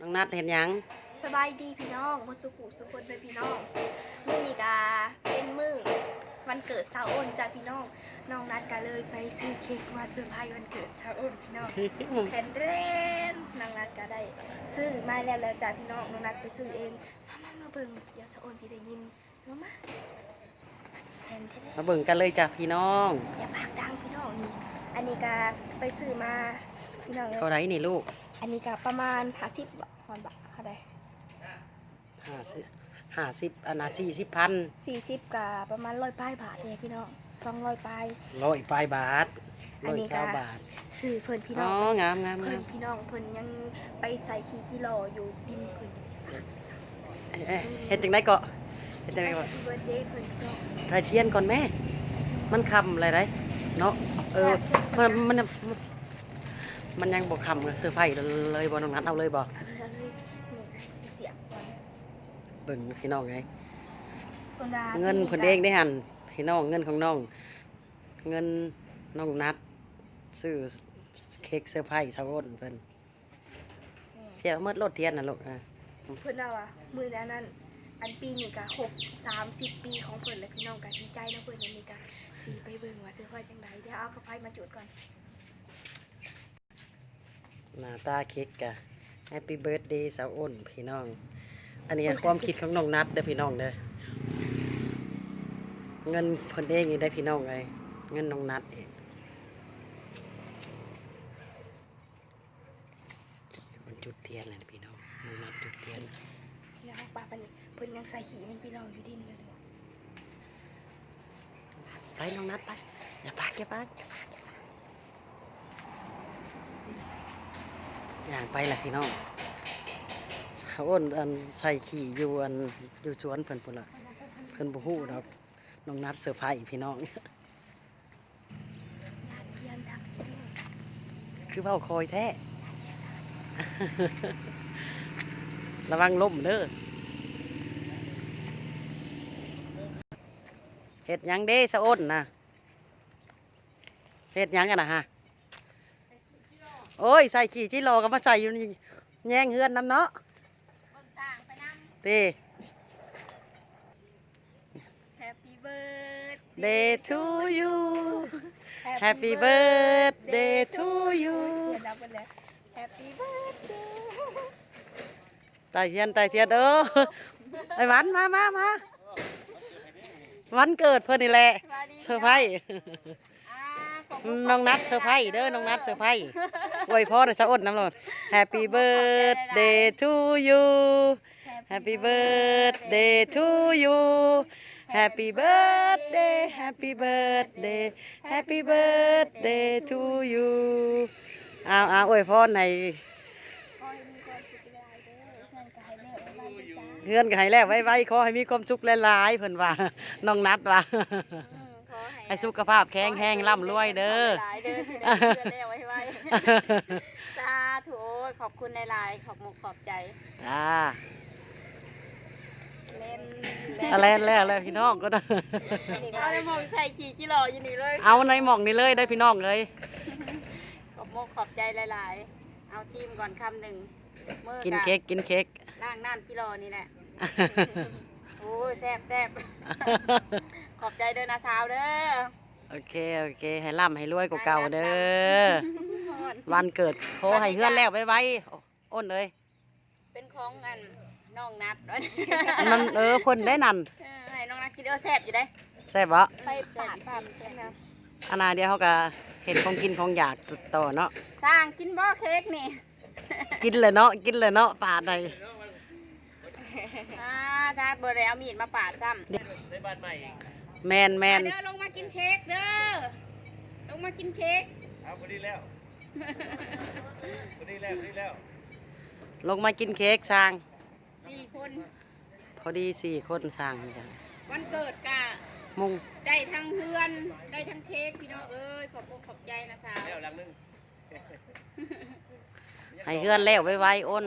น้องนัดเห็นหยังสบายดีพี่น้องมสุขุสุคนเลยพี่น้องมื้อนี้กาเป็นมื้อวันเกิดสาวอ้นจ้ะพี่น้องน้องนัดก็เลยไปซื้อเค้กมาเซอร์ไพรส์วันเกิดสาวอ้นพี่น้องแผ่นเรนน้องนัดก็ได้ ซื้อมาแล้วแล้วจ้ะพี่น้องน้องนัดไปซื้อเองมามามาเบิ่งเดี๋ยวสาวอ้นจะได้ยินมามาแผ่นเทเดมาเบิ่งกันเลยจ้ะพี่น้อง อย่าปากดังพี่น้องนี่อันนี้ก็ไปซื้อมาพี่น้องเลย เท่าไรนี่ลูก อันนี้ก็ประมาณ50บาทฮอนบาทเท่าใดห้าสิบห้าสิบอันนาสี่สิบพันสี่สิบกับประมาณร้อยปลายบาทเนี่ยพี่น้องสองร้อยปลายร้อยปลายบาทอัร้นอยนี้เก้าก็บาทซื้อเพิ่นพี่อ๋น้อองงามงามเพิ่งานมพี่น้องเพิ่นยังไปใส่ขีจิโลอยู่ดินเพิ่นเอ๊ะเฮ็ดจังไดก็เฮ็ดจังไดก็เบิร์ดเดย์เพิ่นพี่น้องไทยเทียนก่อนแม่ มันคำอะไรไรเนาะเออมันมัน มันมันยังบอกคำกับเสื้อผ้าเลยบอน้องนัดเอาเลยบอกอันนี้เลยนี่เสียงก่อนเบิ่งพี่น้องไงเพิ่นว่าเงินเพิ่นเองได้หันพี่น้องเงินของน้อง เงินน้องนัดซื้อเค้กเสื้อผ้าสาวอ้นเพิ่นเสียเมื่อรถเทียนน่ะลูกอะเพิ่นว่าว่ามื้อนั้นนั้นอันปีนี้ก็หกสามสิบปีของเพิ่นแล้วพี่น้องก็ดีใจนะเพิ่นอันนี้ก็สิไปเบิ่งว่าซื้อไว้จังไดเดี๋ยวเอากระไฟมาจุดก่อน หน้าตาเค้กกะแฮปปี้เบิร์ดเดย์สาวอ้นพี่น้อง อันนี้ความคิดของน้องนัดเด้อพี่น้องเด้อเงินเพิ่นเองนี่ได้พี่น้องเลยเงินน้องนัดเองมันจุดเทียนเลยนะพี่น้องน้องนัดจุดเทียนพี่น้องป้าปานนี้เพิ่นยังใส่ขีมันจิโลอยู่ดินเลยไปน้องนัดไปอย่าปากอย่าปากอย่า อย่างไปแหละพี่น้องสาวอ้นอันใส่ขี่อยู่อันอยู่สวนเพิ่นพุ่นละเพิ่นบ่ฮู้ดอกน้องนัดเซอร์ไพรส์พี่น้องงานเทีกพี่น้อง คือเว้าคอยแท้ ระวังล้มเด้อเฮ็ดยังเด้สะอ้นนะเฮ็ดยังกันนะฮะ โอ้ยใส่ขี่จิโลก็มาใส่อยู่นี่แย่งเฮือนน้ำเนาะเบิ่งต่างไปนั่งตี Happy birthday Day to you Happy birthday to you เทียนดับไปแล้ว Happy birthday ไตเทียนไตเทียนเออไอ้หวันมามามาวันเกิดเพื่อนนี่แหละเซอร์ไพรส์อ่าขบคุณ น้องนัดเซอร์ไพรส์เด้อน้องนัดเซอร์ไพรส์อวยพรให้สะอดน้ำหลอด Happy birthday to you Happy birthday to you Happy birthday Happy birthday Happy birthday to you เอาเอาอวยพรให้ขอให้มีควยๆเพื่อนก็ให้แม่ไว้ไว้จ้าเฮือนก็ให้แล้วไว้ๆขอให้มีความสุขหลายๆเพิ่นว่าน้องนัดว่า ให้ให้สุขภาพแข็งแรงร่ำรวยเด้อ หลายๆเด้อที่ได้เพื่อนได้เอาไว้ไว้สาธุโอ้ยขอบคุณหลายๆขอบมุกขอบใจจ้าเล่นอะไรแล้วแล้วพี่น้องก็ได้อันนี้ก็เอาได้มองใส่ขี่จิหล่ออยู่นี่เลยเอาในหม่องนี่เลยได้พี่น้องเลยขอบมุกขอบใจหลายๆ เอาซิมก่อนคำหนึ่งมื่อกินเค้กกินเค้กล่างน้ำจิหล่อนี่แหละโอ้ยแซ่บแซ่บ ขอบใจเด้อนะสาวเด้อโอเค โอเค ให้ร่ำให้รวยกว่าเก่าเด้อ วันเกิดโคให้เฮือนแล้วไว้ๆอ้นเลย เป็นของอันน้องนัดมันเออเพิ่นได้นั่นเออให้น้องนัดคิดเออแซ่บอยู่ได้แซ่บบ่ไปปาดปาดแซ่บนะอันนาเดียวเขาก็เห็นของกินของอยากต่อเนาะ สร้างกินบ่เค้กนี่ กินเลยเนาะ กินเลยเนาะปาดใดอ่าถ้าเบอร์ได้เอามีดมาปาดซ้ำ แมนแมนเด้อลงมากินเค้กเด้อลงมากินเค้กเอาพอดีแล้วพอดีแล้วพอดีแล้ว ลงมากินเค้กสร้างสี่คนพอดีสี่คนสร้างกันวันเกิดกะมุงได้ทั้งเฮือนได้ทั้งเค้กพี่น้องเอ้ยขอบอกขอบใจนะสาวแล้วหลังนึงให้เฮือนแล้วไว้ๆอ้น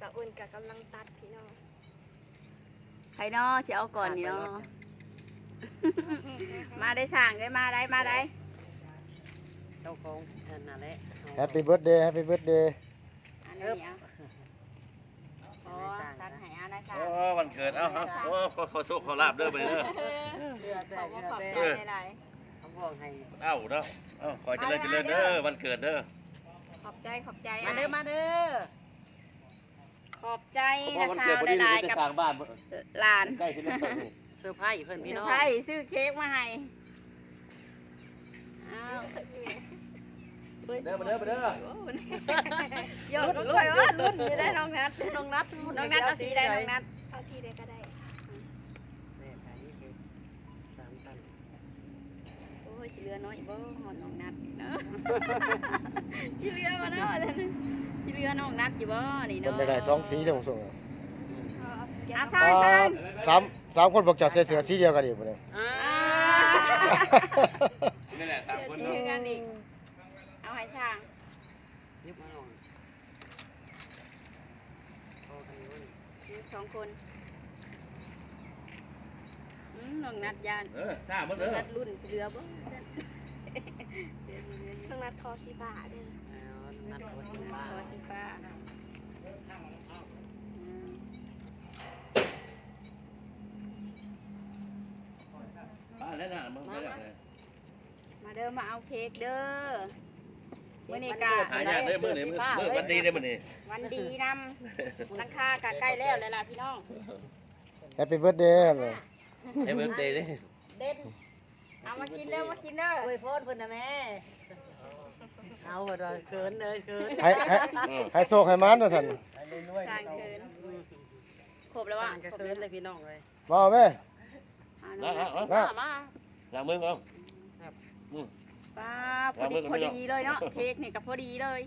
สาวอุ่นกับกำลังตัดพี่น้อง ใครเนาะจะเอาก่อนนี่เนาะมาได้สั่งได้มาได้มาได้เจ้าของอันนั่นแหละแฮปปี้เบิร์ดเดย์แฮปปี้เบิร์ดเดย์อันนี้เอาโอ้ตัดให้เอานะจ๊ะโอ้วันเกิดเอ้าเอ้าโอ้ขอขอโชคขอลาบเด้อไปเด้อเดือดแต่ขอบเดือดขอบแต่ใจหลายเขาบอกให้เอ้าเนาะเอ้าขอเจริญเจริญเด้อวันเกิดเด้อๆขอบใจขอบใจมาเด้อมาเด้อ ขอบใจเพราะนะวันสาเกิดวพอดีหลายจะๆกับสร้างบ้านหลานใกล้สิแล้วเซอร์ไพรส์เพิ่นพี่เซอน้อร์งไพรส์ซื้อเค้กมาให้อ้าวเด้อมาเด้อมาเด้อโยนก็ค่อยว่ารุ่นอยู่ได้น้องนัดน้องนัดน้องนัดเอาสีใดน้องนัดเอาที่ใดก็ได้แม่ขายนี่คือสามตันโอ้ยสิเรือน้อยบ่หอดน้องนัดเนาะสิเรือมาเนาะ สิเรือน้องนัดอยู่บ่นี่คนเนาะได้สองสีเด้อผมส่งอะเอาเอาสีเดียวอาเนาะซานซานสามสามคนบอกจะใส่เสื้อสีเดียวกันอีกบ่เนี่ย อ่านี่แหละสามคนสีเนาะกันอีกเอาให้ช่างยุบมาลงพอกันอยู่นี่มีสองคนอืมน้องนัดยานเออทราบหมดน้เด้องอนัดรุ่นสิเรือบ่ต้องนัดคอสีบาเด้อเอา นัดโอสิสีฟ้าฟ้าสีฟ้าอืมบ้านแล้วน่ะมึงไปแล้วมาเด้อมาเอาเค้กเด้อวันนี้กะหายากเด้อมื้อนี้มื้อมื้อวันดีเด้อมื้อนี้วันดีนำราคากะใกล้แล้วเลยล่ะพี่น้อง แฮปปี้เบิร์ดเดย์เลยให้เบิร์ดเดย์ดิเด่นเอามากินเด้อมากินเด้ออวยพรเพิ่นนะแม่ เอาเถอะเขินเลยเขินให้ให้ให้โชคให้มันว่าซั่นจางเกินครบแล้วว่าว่ะจะครบเขิแล้นวเลยพี่น้องเลยมาเอาแม่อ่านะน้องนะนัดนะมามาล้างมือก่อน ป้าพอดีพอดีเลยเนาะเค้กนี่กับพอดีเลย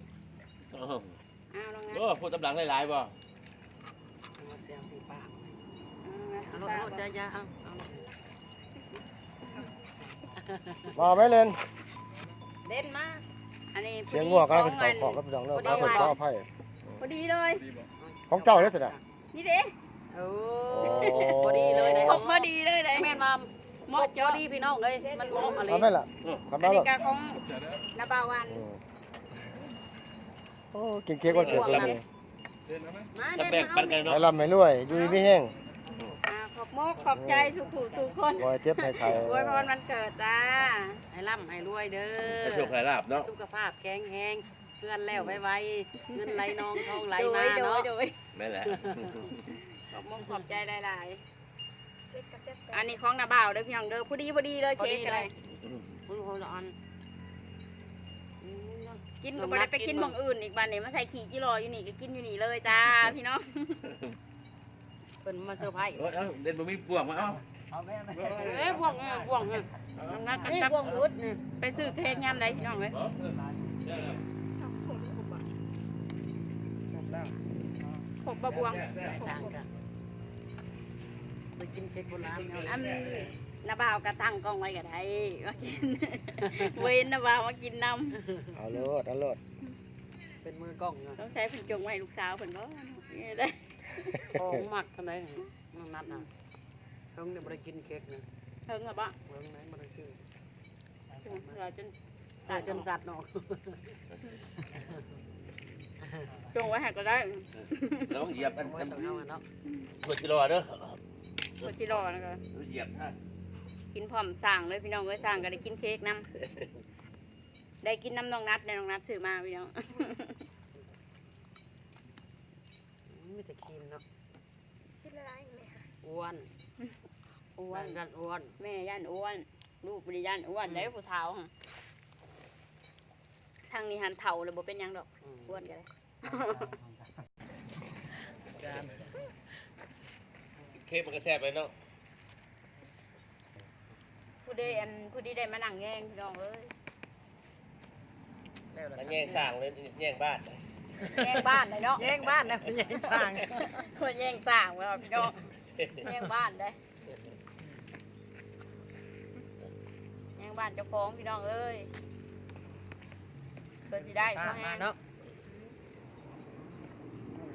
อ้าวน้องนัดโอ้พูดตำหลังหลายๆบ่เอาเสียงสีปากเอาเอาน้องนัดเอาสิใจป้ายาเอาเอามาเอาไหม่เล่นเด่นมา อันนี้เสียงงัวกันพก็อสิดีเข้าของกับพี่น้องเด้อพอขอดีโทษขออภัยพอดีเลย ของเจ้าเด้อสิน่ะนี่เด้โอ้โอ้พอดีเลยนะครบพอดีเลยเลยแม่นมาเหมาะพเจาะอดีพี่น้องเลยมันเหมาะอะไรเอาแม่ล่ะทำอันได้หรนี้อก็ของนาบาวันอืมโอ้กินเค้กวันเกิดตัวนี้มาจะเด่นแบ่งมาปัเอานกันให้เนาะร่ำให้รวยอยู่ดีมีแห้ง อ่าขอบมกขอบใจสุขสุขคนบ่ให้เจ็บให้ไข้อวยพรวันเกิดจ้าให้ร่ำให้รวยเด้ให้โชคอให้ลาบเนาะสุขภาพแข็งแรงเพื่อนแล้วไวๆเงินไหลนองทองไหลโดมายโดยเนาะโดยแม่นแหละขอบมกขอบใจหลายเจ็ดกับเจ็ดแปๆดอันนี้ของนาบ่าวเด้อพี่น้องเด้อพอดีพอดีเลยเค้กอะไรคุณโฮลอนกินก็บ่ได้ไปกินหมองอื่นอีกบัดนี้มาใส่ขี่จิรออยู่นี่ก็กินอยู่นี่เลยจ้าพี่น้อง เพิ่นมาเซอร์ไพรส์โอ้ยเอ้าเด่นบ่มีปวกมาเอ้าเอ้ยพวกเนี่ยพวกเนี่ยน้ำหนักกันนี่จับพวกรุดนี่ไปซื้อเค้กยามใดพี่น้องเลยเอาผมผมบอกขบบะบวงสร้างกันไปกินเค้กโบราณเนาะอันนาบ่าวก็ตั้งกล้องไว้ก็ได้มากินเว้นนาบ่าวมากินน้เอาโลดเอาโลดเป็นมือกล้องเนาะำต้องใช้เพิ่นจงไว้ให้ลูกสาวเพิ่นบ่นี่ได้ ของหมักเท่าไหร่น้องนัดน่ะเพิ่งเนี่ยบ่ได้กินเค้กนะเพิ่งอะบ่เพิ่งไหนบ่ได้ซื้อเผื่อจนสาจนสัตว์เนาะจงไว้ให้ก็ได้แล้วต้องเหยียบอันบ่อันต้องเอาอะเนาะหัวจิโร่เด้อบ่สิรอนะคะเหยียบฮะกินพร้อมสร้างเลยพี่น้องเอ้ยสร้างก็ได้กินเค้กนํได้กินน้ำน้องนัดได้น้องนัดซื้อมาพี่น้อง มีแต่ครีมเนาะคิดละลายไหมคะอ้วนอ้วบ้านนกันอ้วนแม่ย่านอ้วน ลูกบริย่านอ้วนได้ผู้สาวหั่นทางนี้หันเถ่าเลยบ่เป็นหยังดอกอืมอ้วนกันเลยเค้กมันก็แซ่บไปเนาะผู้ใดอันผู้ใดได้มานั่งแง่งพี่น้องเอ้ย แล้วล่ะแล้วแง่งสร้างเลยแง่งบ้าน แย่งบ้านเลยเนาะแย่งบ้านนะแย่งช่างคนแย่งสร้างไว้ว่าพี่น้องแย่งบ้านได้แย่งบ้านเจ้าของพี่น้องเอ้ยเพื่อสิได้ตาเขามแห้มางเนาะ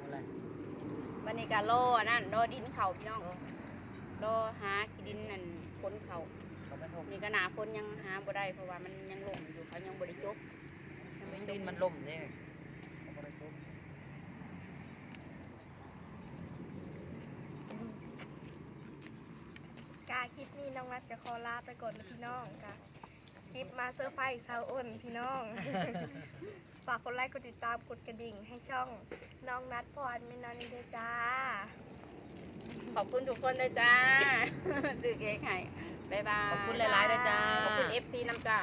อะไรวันนี้กาโลอันนั่นโลดินเขาพี่น้องโลหาขี้ดินนั่นขนเขาเขาไปผมนี่ก็หนาฝนยังหาบ่ได้เพราะว่ามันยังลงอยู่เขายังบ่ได้จบยังไม่จดิบนมันล่มเนี่ย กา คลิปนี้น้องนัดจะขอลาไปก่อนนะพี่น้องค่ะ คลิปมาเซอร์ไพรส์สาวอ้นพี่น้อง ฝากกดไลค์กดติดตามกดกระดิ่งให้ช่องน้องนัดพรมินานนี่ด้วยจ้า ขอบคุณทุกคนเลยจ้าจือเค้กให้บ๊ายบายขอบคุณหลายๆด้วยจ้า ขอบคุณ FC น้ำจ้า